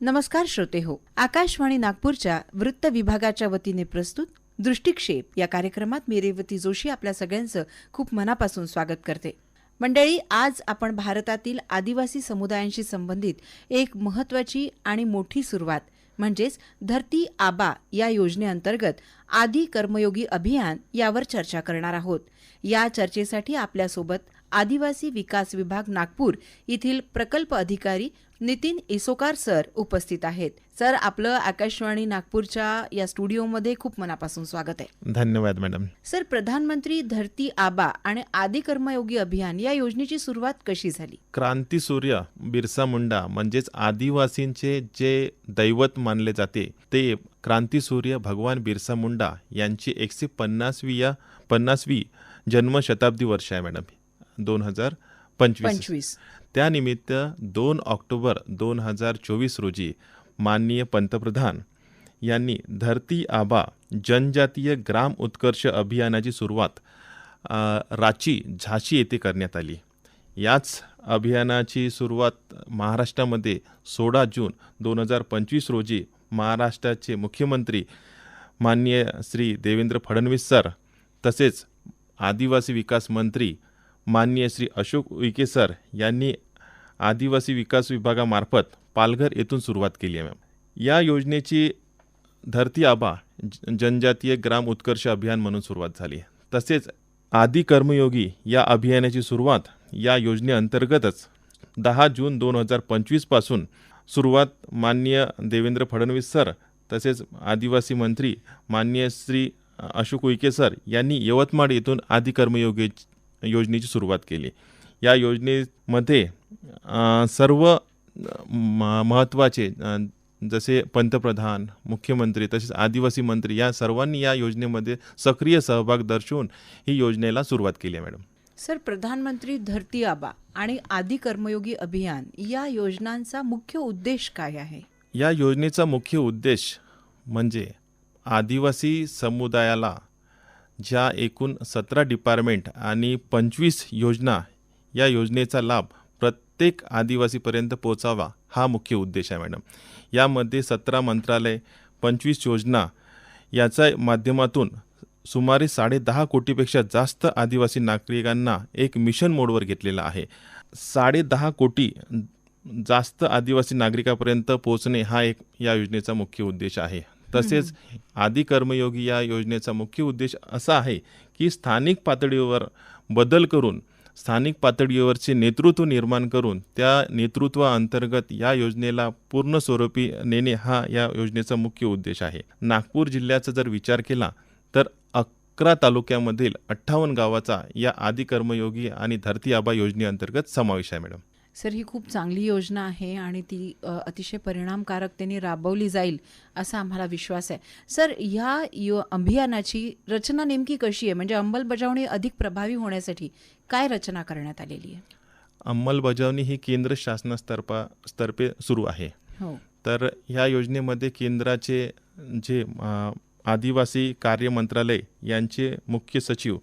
नमस्कार श्रोते हो आकाशवाणी नागपूरच्या वृत्त विभागाच्या वतीने प्रस्तुत दृष्टिक्षेप या कार्यक्रमात मी रेवती जोशी आपल्या सगळ्यांचं खूप मनापासून स्वागत करते. मंडळी आज आपण भारतातील आदिवासी समुदायांशी संबंधित एक महत्वाची आणि मोठी सुरुवात म्हणजेच धरती आबा या योजनेअंतर्गत आदी कर्मयोगी अभियान यावर चर्चा करणार आहोत. या चर्चेसाठी आपल्यासोबत आदिवासी विकास विभाग नागपूर येथील प्रकल्प अधिकारी नितीन इसोकार सर उपस्थित आहेत. सर आपलं आकाशवाणी नागपूरच्या या स्टुडिओमध्ये खूप मनापासून स्वागत आहे. धन्यवाद मॅडम. सर प्रधानमंत्री धरती आबा आणि आदी कर्मयोगी अभियान या योजनेची सुरुवात कशी झाली? क्रांती सूर्य बिरसा मुंडा म्हणजेच आदिवासींचे जे दैवत मानले जाते ते क्रांती सूर्य भगवान बिरसा मुंडा यांची एकशे पन्नासवी या पन्नासवी जन्मशताब्दी वर्ष आहे मॅडम. दोन हजार पंचवीस. त्यानिमित्त दोन ऑक्टोबर दोन हजार चोवीस रोजी माननीय पंतप्रधान यांनी धरती आबा जनजातीय ग्राम उत्कर्ष अभियानाची सुरुवात रांची झाशी येथे करण्यात आली. याच अभियानाची सुरुवात महाराष्ट्रामध्ये सोळा जून दोन हजार पंचवीस रोजी महाराष्ट्राचे मुख्यमंत्री माननीय श्री देवेंद्र फडणवीस सर तसेच आदिवासी विकास मंत्री माननीय श्री अशोक उईके सर यांनी आदिवासी विकास विभागामार्फत पालघर येथून सुरुवात केली आहे मॅम. या योजनेची धरती आबा जनजातीय ग्राम उत्कर्ष अभियान म्हणून सुरुवात झाली तसेच आदी कर्मयोगी या अभियानाची सुरुवात या योजनेअंतर्गतच दहा जून दोन हजार पंचवीसपासून सुरुवात माननीय देवेंद्र फडणवीस सर तसेच आदिवासी मंत्री माननीय श्री अशोक उईके सर यांनी यवतमाळ येथून आदी कर्मयोगी योजनेची सुरुवात केली. या योजनेमध्ये सर्व म- महत्त्वाचे जसे पंतप्रधान मुख्यमंत्री तसेच आदिवासी मंत्री या सर्वांनी या योजनेमध्ये सक्रिय सहभाग दर्शवून ही योजनेला सुरुवात केली आहे मॅडम. सर प्रधानमंत्री धरती आबा आणि आदी कर्मयोगी अभियान या योजनांचा मुख्य उद्देश काय आहे? या योजनेचा मुख्य उद्देश म्हणजे आदिवासी समुदायाला ज्या एकूण सतरा डिपार्टमेंट आणि पंचवीस योजना या योजनेचा लाभ प्रत्येक आदिवासीपर्यंत पोचावा हा मुख्य उद्देश आहे मॅडम. यामध्ये सतरा मंत्रालय पंचवीस योजना याच्या माध्यमातून सुमारे साडेदहा कोटीपेक्षा जास्त आदिवासी नागरिकांना एक मिशन मोडवर घेतलेला आहे. साडेदहा कोटी जास्त आदिवासी नागरिकापर्यंत पोहोचणे हा एक या योजनेचा मुख्य उद्देश आहे. तसेच आदी कर्मयोगी या योजनेचा मुख्य उद्देश असा आहे की स्थानिक पातळीवर बदल करून स्थानिक पातळीवरचे नेतृत्व निर्माण करून त्या नेतृत्वाअंतर्गत या योजनेला पूर्ण स्वरूपी नेणे हा या योजनेचा मुख्य उद्देश आहे. नागपूर जिल्ह्याचा जर विचार केला तर अकरा तालुक्यामधील अठ्ठावन्न गावाचा या आदी कर्मयोगी आणि धरती आबा योजनेअंतर्गत समावेश आहे मॅडम. सर ही खूप चांगली योजना आहे आणि ती अतिशय परिणामकारकतेने राबवली जाईल असा आम्हाला विश्वास आहे. सर ह्या यो अभियानाची रचना नेमकी कशी आहे? म्हणजे अंमलबजावणी अधिक प्रभावी होण्यासाठी काय रचना करण्यात आलेली आहे? अंमलबजावणी ही केंद्र शासनास्तर्फा स्तर्फे सुरू आहे. हो. तर ह्या योजनेमध्ये केंद्राचे जे आदिवासी कार्य मंत्रालय यांचे मुख्य सचिव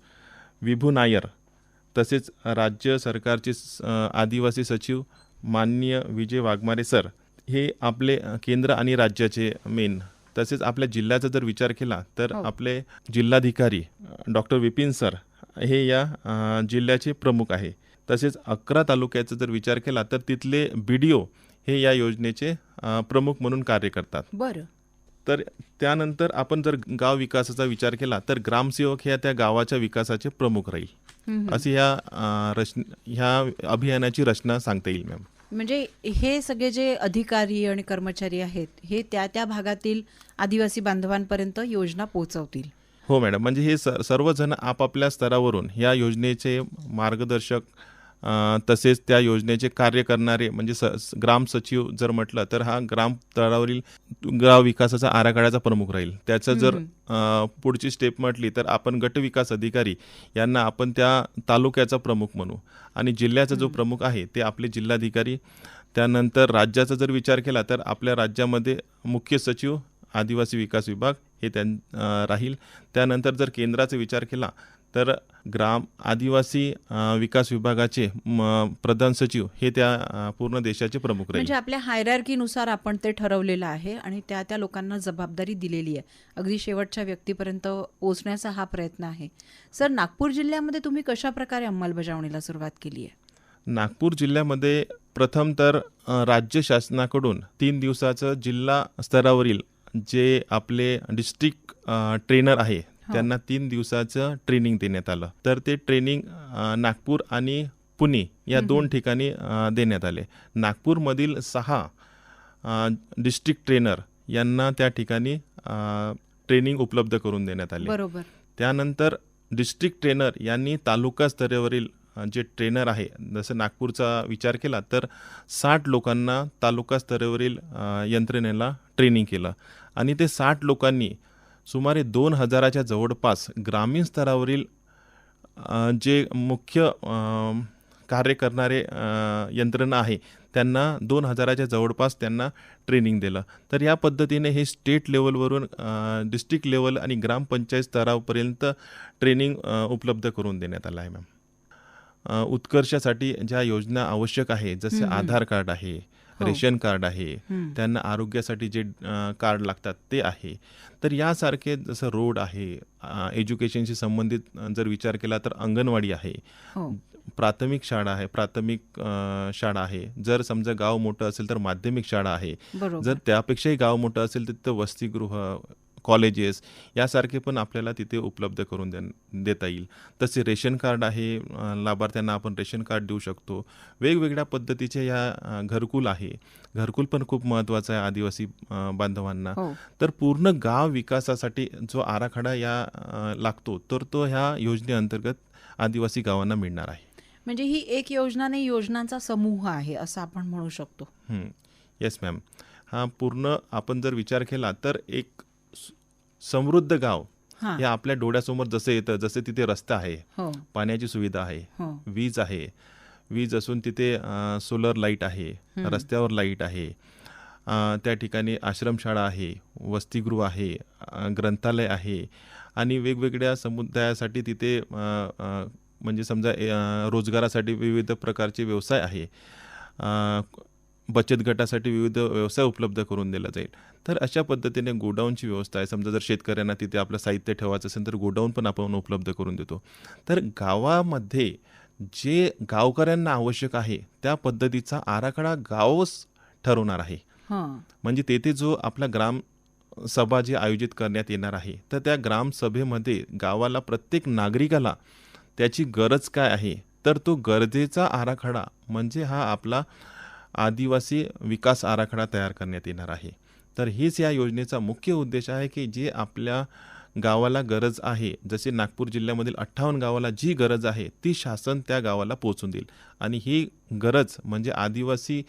विभू नायर तसेच राज्य सरकारचे आदिवासी सचिव माननीय विजय वाघमारे सर हे आपले केंद्र आणि राज्याचे मेन तसेच आपल्या जिल्ह्याचा जर विचार केला तर हो. आपले जिल्हाधिकारी डॉक्टर विपिन सर हे या जिल्ह्याचे प्रमुख आहे. तसेच अकरा तालुक्याचा जर विचार केला तर तिथले बी हे या योजनेचे प्रमुख म्हणून कार्य करतात. बरं. तर त्यानंतर आपण जर गाव विकासाचा विचार केला तर ग्रामसेवक ह्या त्या गावाच्या विकासाचे प्रमुख राहील. अशी ह्या अ, रचन ह्या अभियानाची रचना सांगता येईल मॅम. म्हणजे हे सगळे जे अधिकारी आणि कर्मचारी आहेत हे त्या त्या भागातील आदिवासी बांधवांपर्यंत योजना पोहोचवतील. हो मॅडम. म्हणजे हे सर्वजण आपापल्या स्तरावरून या योजनेचे मार्गदर्शक तसेच त्या योजनेचे कार्य करणारे म्हणजे स ग्राम सचिव जर म्हटलं तर हा ग्राम स्तरावरील गाव विकासाचा आराखड्याचा प्रमुख राहील. त्याचं जर पुढची स्टेप म्हटली तर आपण गट विकास अधिकारी यांना आपण त्या तालुक्याचा प्रमुख म्हणू. आणि जिल्ह्याचा जो प्रमुख आहे ते आपले जिल्हाधिकारी. त्यानंतर राज्याचा जर विचार केला तर आपल्या राज्यामध्ये मुख्य सचिव आदिवासी विकास विभाग हे त्यां राहील. त्यानंतर जर केंद्राचा विचार केला तर ग्राम आदिवासी विकास विभागाचे प्रधान सचिव हे त्या पूर्ण देशाचे प्रमुख राहील. म्हणजे आपल्या हायरार्कीनुसार आपण ते ठरवलेलं आहे आणि त्या त्या लोकांना जबाबदारी दिलेली आहे. अगदी शेवटच्या व्यक्तीपर्यंत पोहोचण्याचा हा प्रयत्न आहे. सर नागपूर जिल्ह्यामध्ये तुम्ही कशा प्रकारे अंमलबजावणीला सुरुवात केली आहे? नागपूर जिल्ह्यामध्ये प्रथम तर राज्य शासनाकडून तीन दिवसाचं जिल्हा स्तरावरील जे आपले डिस्ट्रिक्ट ट्रेनर आहे त्यांना तीन दिवसाचं ट्रेनिंग देण्यात आलं. तर ते ट्रेनिंग नागपूर आणि पुणे या दोन ठिकाणी देण्यात आले. नागपूरमधील सहा डिस्ट्रिक्ट ट्रेनर यांना त्या ठिकाणी ट्रेनिंग उपलब्ध करून देण्यात आले. बरोबर. त्यानंतर डिस्ट्रिक्ट ट्रेनर यांनी तालुका स्तरावरील जे ट्रेनर आहे जसं नागपूरचा विचार केला तर साठ लोकांना तालुका स्तरावरील यंत्रणेला ट्रेनिंग केलं. आणि ते साठ लोकांनी सुमारे दोन हजाराच्या जवळपास ग्रामीण स्तरावरील जे मुख्य कार्य करणारे यंत्रणा आहे त्यांना दोन हजाराच्या जवळपास त्यांना ट्रेनिंग दिलं. तर या पद्धतीने हे स्टेट लेवलवरून डिस्ट्रिक्ट लेवल आणि ग्रामपंचायत स्तरापर्यंत ट्रेनिंग उपलब्ध करून देण्यात आलं आहे मॅम. उत्कर्षासाठी ज्या योजना आवश्यक आहे जसे आधार कार्ड आहे रेशन कार्ड आहे. त्यांना आरोग्यासाठी जे कार्ड लागतात ते आहे. तर यासारखे जसं रोड आहे एज्युकेशनशी संबंधित जर विचार केला तर अंगणवाडी आहे. हो. प्राथमिक शाळा आहे प्राथमिक शाळा आहे. जर समजा गाव मोठं असेल तर माध्यमिक शाळा आहे. जर त्यापेक्षाही गाव मोठं असेल तर तिथं वसतिगृह कॉलेजेस यासारखे पण आपल्याला तिथे उपलब्ध करून दे देता येईल. तसे रेशन कार्ड आहे लाभार्थ्यांना आपण रेशन कार्ड देऊ शकतो. वेगवेगळ्या पद्धतीचे या घरकुल आहे. घरकुल पण खूप महत्त्वाचं आहे आदिवासी बांधवांना. हो. तर पूर्ण गाव विकासासाठी जो आराखडा या लागतो तर तो ह्या योजनेअंतर्गत आदिवासी गावांना मिळणार आहे. म्हणजे ही एक योजना नाही योजनांचा समूह आहे असं आपण म्हणू शकतो. येस मॅम हा पूर्ण आपण जर विचार केला तर एक समृद्ध गाव हा. आपल्या डोळ्यासमोर जसं येतं जसे तिथे रस्ता आहे हो. पाण्याची सुविधा आहे हो. वीज आहे वीज असून तिथे सोलर लाइट आहे रस्त्यावर लाइट आहे त्या ठिकाणी आश्रमशाळा आहे वसतिगृह आहे ग्रंथालय आहे आणि वेगवेगळ्या समुदायासाठी तिथे म्हणजे समजा रोजगारासाठी विविध प्रकारचे व्यवसाय आहे. बचत गटासाठी विविध व्यवसाय उपलब्ध करून दिला जाईल. तर अशा पद्धतीने गोडाऊनची व्यवस्था आहे. समजा जर शेतकऱ्यांना तिथे आपलं साहित्य ठेवायचं असेल तर गोडाऊन पण आपण उपलब्ध करून देतो. तर गावामध्ये जे गावकऱ्यांना आवश्यक आहे त्या पद्धतीचा आराखडा गावच ठरवणार आहे. म्हणजे तेथे जो आपला ग्राम सभा जी आयोजित करण्यात येणार आहे तर त्या ग्रामसभेमध्ये गावाला प्रत्येक नागरिकाला त्याची गरज काय आहे? तर तो गरजेचा आराखडा म्हणजे हा आपला आदिवासी विकास आराखडा तयार करण्यात येणार आहे. तर हेच या योजनेचा मुख्य उद्देश आहे की जे आपल्या गावाला गरज आहे जसे नागपूर जिल्ह्यामधील अठ्ठावन्न गावाला जी गरज आहे ती शासन त्या गावाला पोहोचून देईल. आणि ही गरज म्हणजे आदिवासी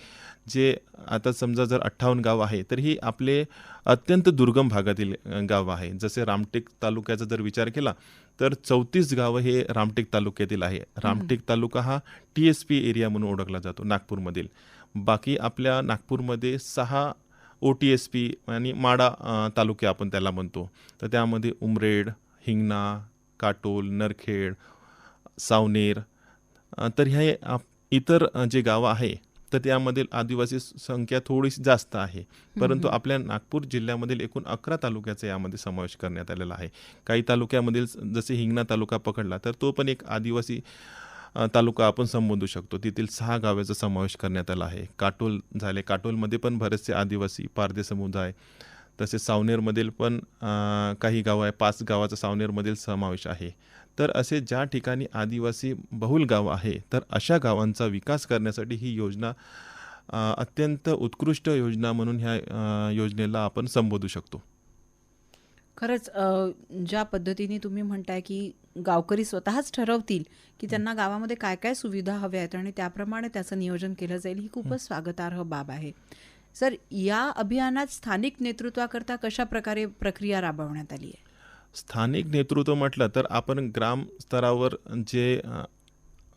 जे आता समजा जर अठ्ठावन्न गाव आहे तर ही आपले अत्यंत दुर्गम भागातील गाव आहे. जसे रामटेक तालुक्याचा जर विचार केला तर चौतीस गावं हे रामटेक तालुक्यातील आहे. रामटेक तालुका हा टी एस पी एरिया म्हणून ओळखला जातो नागपूरमधील. बाकी आपल्या नागपूरमध्ये सहा ओ टी एस पी आणि माडा तालुके आपण त्याला म्हणतो. तर त्यामध्ये उमरेड हिंगणा काटोल नरखेड सावनेर तर हे आप- इतर जे गावं आहे तर त्यामधील आदिवासी संख्या थोडीशी जास्त आहे. परंतु आपल्या नागपूर जिल्ह्यामधील एकूण अकरा तालुक्याचा यामध्ये समावेश करण्यात आलेला आहे. काही तालुक्यामधील जसे हिंगणा तालुका पकडला तर तो पण एक आदिवासी तालुका आपण संबोधू शकतो. तेथील सहा गावाचा समावेश करण्यात आला आहे. काटोल झाले. काटोलमध्ये पण बरेचसे आदिवासी पारधी समुदाय तसेच सावनेरमधील पण काही गावं आहे. पाच गावाचा सावनेरमधील समावेश आहे. तर असे ज्या ठिकाणी आदिवासी बहुल गाव आहे तर अशा गावांचा विकास करण्यासाठी ही योजना अत्यंत उत्कृष्ट योजना म्हणून ह्या योजनेला आपण संबोधू शकतो. खरंच ज्या पद्धतीने तुम्ही म्हणताय की गावकरी स्वतःच ठरवतील की त्यांना गावामध्ये काय काय सुविधा हव्या आहेत आणि त्याप्रमाणे त्याचं नियोजन केलं जाईल ही खूपच स्वागतार्ह बाब आहे. सर या अभियानात स्थानिक नेतृत्वाकरता कशा प्रकारे प्रक्रिया राबवण्यात आली आहे? स्थानिक नेतृत्व म्हटलं तर आपण ग्राम स्तरावर जे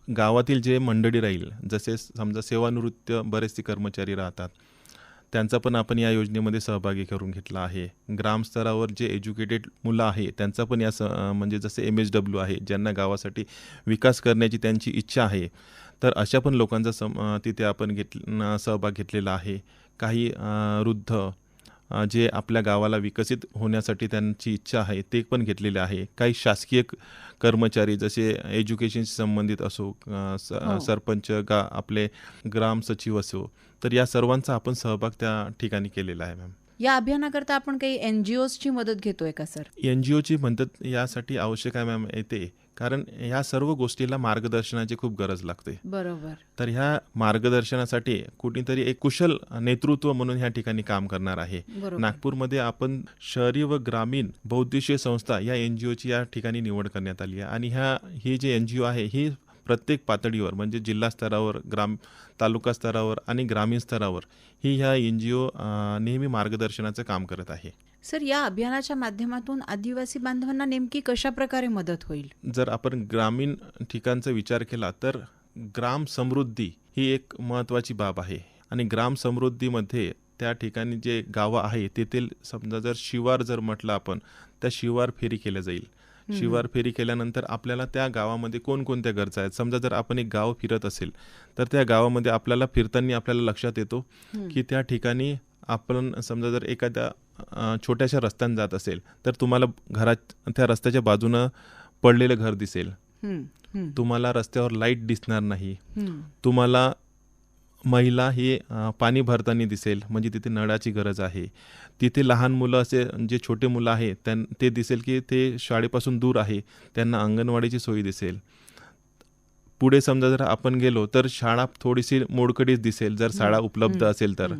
गावातील जे मंडळी राहील जसे समजा सेवानिवृत्त बरेचसे कर्मचारी राहतात त्यांचा पण आपण या योजनेमध्ये सहभागी करून घेतला आहे. ग्रामस्तरावर जे एज्युकेटेड मुलं आहे त्यांचा पण या स म्हणजे जसे एम एस डब्ल्यू आहे ज्यांना गावासाठी विकास करण्याची त्यांची इच्छा आहे तर अशा पण लोकांचा सम तिथे आपण घेत सहभाग घेतलेला आहे. काही वृद्ध जे आपल्या गावाला विकसित होण्यासाठी त्यांची इच्छा आहे ते पण घेतलेले आहे. काही शासकीय कर्मचारी जसे एज्युकेशनशी संबंधित असो हो. सरपंच गा आपले ग्राम सचिव असो तर या सर्वांचा आपण सहभाग त्या ठिकाणी केलेला आहे मॅम या अभियानाकरता आपण काही एन जी ओजची मदत घेतोय का सर? एन जी ओची मदत यासाठी आवश्यक आहे मॅम येते. कारण ह्या सर्व गोष्टीला मार्गदर्शनाची खूप गरज लागते. बरोबर. तर ह्या मार्गदर्शनासाठी कुणीतरी एक कुशल नेतृत्व म्हणून ह्या ठिकाणी काम करणार आहे. नागपूरमध्ये आपण शहरी व ग्रामीण बौद्धिशीय संस्था या एन जी ओची या ठिकाणी निवड करण्यात आली आहे. आणि ह्या ही जे एन जी ओ आहे ही प्रत्येक पातळीवर म्हणजे जिल्हा स्तरावर ग्राम तालुका स्तरावर आणि ग्रामीण स्तरावर ही ह्या एन जी ओ नेहमी मार्गदर्शनाचं काम करत आहे. सर या अभियानाच्या माध्यमातून आदिवासी बांधवांना नेमकी कशा प्रकारे मदत होईल? जर आपण ग्रामीण ठिकाणचा विचार केला तर ग्राम समृद्धी ही एक महत्त्वाची बाब आहे. आणि ग्राम समृद्धीमध्ये त्या ठिकाणी जे गावं आहे तेथील समजा जर शिवार जर म्हटलं आपण त्या शिवार फेरी केल्या जाईल. शिवार फेरी केल्यानंतर आपल्याला त्या गावामध्ये कोणकोणत्या गरजा आहेत? समजा जर आपण एक गाव फिरत असेल तर त्या गावामध्ये आपल्याला फिरताना आपल्याला लक्षात येतो की त्या ठिकाणी आपण समजा जर एखाद्या छोट्याशा रस्त्याने जात असेल तर तुम्हाला घरात त्या रस्त्याच्या बाजूनं पडलेलं घर दिसेल. तुम्हाला रस्त्यावर लाइट दिसणार नाही. तुम्हाला महिला ही पाणी भरताना दिसेल म्हणजे तिथे नळाची गरज आहे. तिथे लहान मुलं असे जे छोटे मुलं आहे त्यां ते दिसेल की ते शाळेपासून दूर आहे त्यांना अंगणवाडीची सोयी दिसेल. पुढे समजा जर आपण गेलो तर शाळा थोडीशी मोडकळीच दिसेल जर शाळा उपलब्ध असेल तर.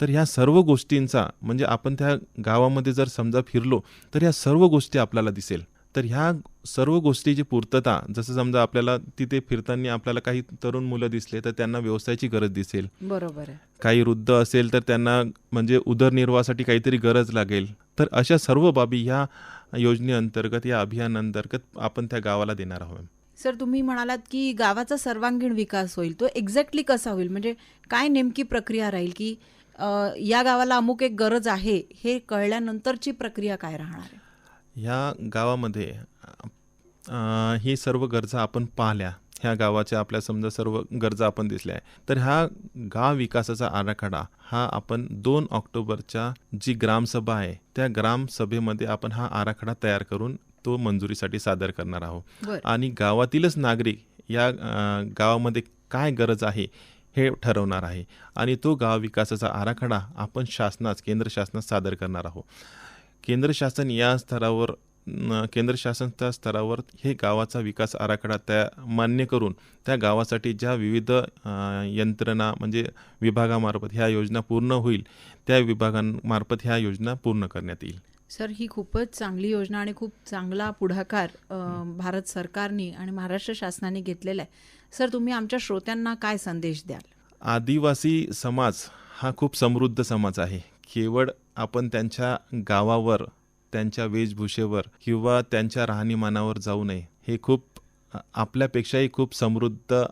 तर ह्या सर्व गोष्टींचा म्हणजे आपण त्या गावामध्ये जर समजा फिरलो तर ह्या सर्व गोष्टी आपल्याला दिसेल. तर ह्या सर्व गोष्टीची पूर्तता जसं समजा आपल्याला तिथे फिरताना आपल्याला काही तरुण मुलं दिसले तर त्यांना व्यवसायाची गरज दिसेल. बरोबर आहे. काही वृद्ध असेल तर त्यांना म्हणजे उदरनिर्वाहासाठी काहीतरी गरज लागेल. तर अशा सर्व बाबी ह्या योजनेअंतर्गत या अभियानांतर्गत आपण त्या गावाला देणार आहोत सर तुम्ही म्हणालात की गावाचा सर्वांगीण विकास होईल. तो एक्झॅक्टली कसा होईल? म्हणजे काय नेमकी प्रक्रिया राहील की या गावाला अमुक एक गरज आहे हे कळल्यानंतरची प्रक्रिया काय राहणार आहे? ह्या गावामध्ये अ, ही सर्व गरजा आपण पाहिल्या. ह्या गावाच्या आपल्या समजा सर्व गरजा आपण दिसल्या. आहे तर ह्या गाव विकासाचा आराखडा हा आपण दोन ऑक्टोबरच्या जी ग्रामसभा आहे त्या ग्रामसभेमध्ये आपण हा आराखडा तयार करून तो मंजुरीसाठी सादर करणार आहोत. बरं. आणि गावातीलच नागरिक या अ, गावामध्ये काय गरज आहे हे ठरवणार आहे. आणि तो गाव विकासाचा आराखडा आपण शासनास केंद्र शासनास सादर करणार आहोत. केंद्र शासन या स्तरावर केंद्र शासनच्या स्तरावर हे गावाचा विकास आराखडा त्या मान्य करून त्या गावासाठी ज्या विविध यंत्रणा म्हणजे विभागामार्फत ह्या योजना पूर्ण होईल त्या विभागांमार्फत ह्या योजना पूर्ण करण्यात येईल. सर ही खूपच चांगली योजना आणि खूप चांगला पुढाकार भारत सरकारने आणि महाराष्ट्र शासनाने घेतलेला आहे. सर तुम्ही आमच्या श्रोत्यांना काय संदेश द्याल? आदिवासी समाज हा खूप समृद्ध समाज आहे. केवळ आपण त्यांच्या गावावर त्यांच्या वेशभूषेवर किंवा त्यांच्या राहणीमानावर जाऊ नये. हे खूप आपल्यापेक्षाही खूप समृद्ध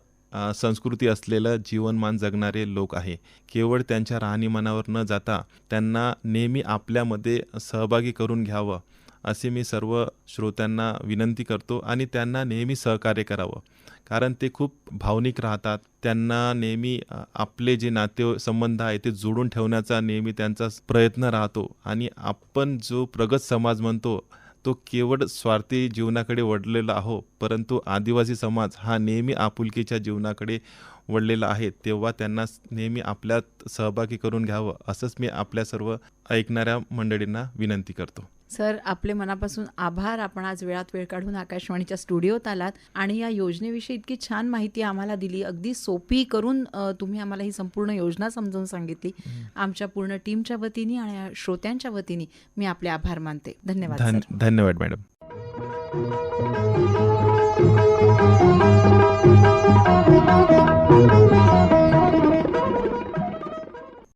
संस्कृती असलेलं जीवनमान जगणारे लोक आहे. केवळ त्यांच्या राहणीमानावर न जाता त्यांना नेहमी आपल्यामध्ये सहभागी करून घ्यावं. असे मी सर्व श्रोत्यांना विनंती करतो आणि त्यांना नेहमी सहकार्य करावं. कारण ते खूप भावनिक राहतात. त्यांना नेहमी आपले जे नाते संबंध आहे ते जोडून ठेवण्याचा नेहमी त्यांचा प्रयत्न राहतो. आणि आपण जो प्रगत समाज म्हणतो तो केवळ स्वार्थी जीवनाकडे वळलेला आहो परंतु आदिवासी समाज हा नेहमी आपुलकीच्या जीवनाकडे वळलेला आहे तेव्हा त्यांना नेहमी आपल्यात सहभागी करून घ्यावं असंच मी आपल्या सर्व ऐकणाऱ्या मंडळींना विनंती करतो. सर आपले मनापासून आभार. आपण आज वेळात वेळ काढून आकाशवाणीच्या स्टुडिओत आलात आणि या योजनेविषयी इतकी छान माहिती आम्हाला दिली. अगदी सोपी करून तुम्ही आम्हाला ही संपूर्ण योजना समजून सांगितली. आमच्या पूर्ण टीमच्या वतीने आणि श्रोत्यांच्या वतीने मी आपले आभार मानते. धन्यवाद धन्यवाद मॅडम. Thank you.